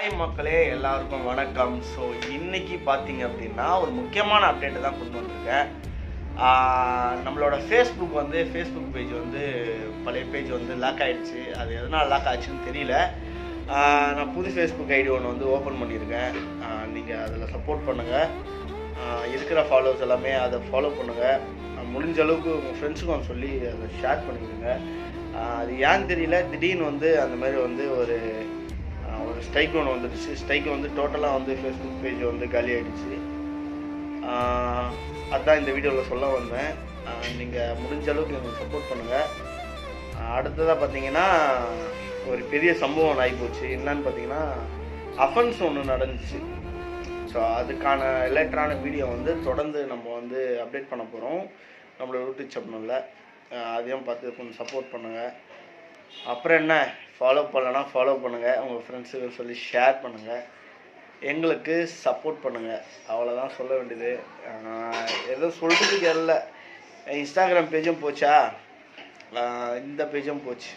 Hi மக்களே எல்லாருக்கும் வணக்கம். ஸோ இன்னைக்கு பார்த்தீங்க அப்படின்னா ஒரு முக்கியமான அப்டேட்டு தான் கொண்டு வந்திருக்கேன். நம்மளோட ஃபேஸ்புக் வந்து ஃபேஸ்புக் பேஜ் வந்து பழைய பேஜ் வந்து லாக் ஆகிடுச்சு அது எதனால் லாக் ஆச்சுன்னு தெரியல. நான் புது ஃபேஸ்புக் ஐடி ஒன்று வந்து ஓப்பன் பண்ணியிருக்கேன். நீங்கள் அதில் சப்போர்ட் பண்ணுங்கள் இருக்கிற ஃபாலோவர்ஸ் எல்லாமே அதை ஃபாலோ பண்ணுங்கள் முடிஞ்ச அளவுக்கு உங்கள் ஃப்ரெண்ட்ஸுக்கும் சொல்லி அதை ஷேர் பண்ணிவிடுங்க அது ஏன்னு தெரியல. திடீர்னு வந்து அந்த மாதிரி வந்து ஒரு ஒரு ஸ்ட்ரைக் ஒன்று வந்துடுச்சு. ஸ்ட்ரைக் வந்து டோட்டலாக வந்து ஃபேஸ்புக் பேஜ் வந்து காலி ஆகிடுச்சு அதுதான் இந்த வீடியோவில் சொல்ல வந்தேன். நீங்கள் முடிஞ்ச அளவுக்கு எங்களுக்கு சப்போர்ட் பண்ணுங்கள் அடுத்ததாக பார்த்தீங்கன்னா ஒரு பெரிய சம்பவம் ஆகிப்போச்சு என்னன்னு பார்த்தீங்கன்னா அஃபன்ஸ் ஒன்று நடந்துச்சு. ஸோ அதுக்கான எலக்ட்ரானிக் வீடியோ வந்து தொடர்ந்து நம்ம வந்து அப்டேட் பண்ண போகிறோம் நம்மளோட யூடியூப் சேனலில் அதையும் பார்த்து கொஞ்சம் சப்போர்ட் பண்ணுங்கள் அப்புறம் என்ன? ஃபாலோ பண்ணலன்னா ஃபாலோ பண்ணுங்கள் உங்கள் ஃப்ரெண்ட்ஸுக்கு சொல்லி ஷேர் பண்ணுங்கள் எங்களுக்கு சப்போர்ட் பண்ணுங்கள் அவ்வளோதான் சொல்ல வேண்டியது. எதுவும் சொல்கிறதுக்கு இல்லை இன்ஸ்டாகிராம் பேஜும் போச்சா? இந்த பேஜும் போச்சு.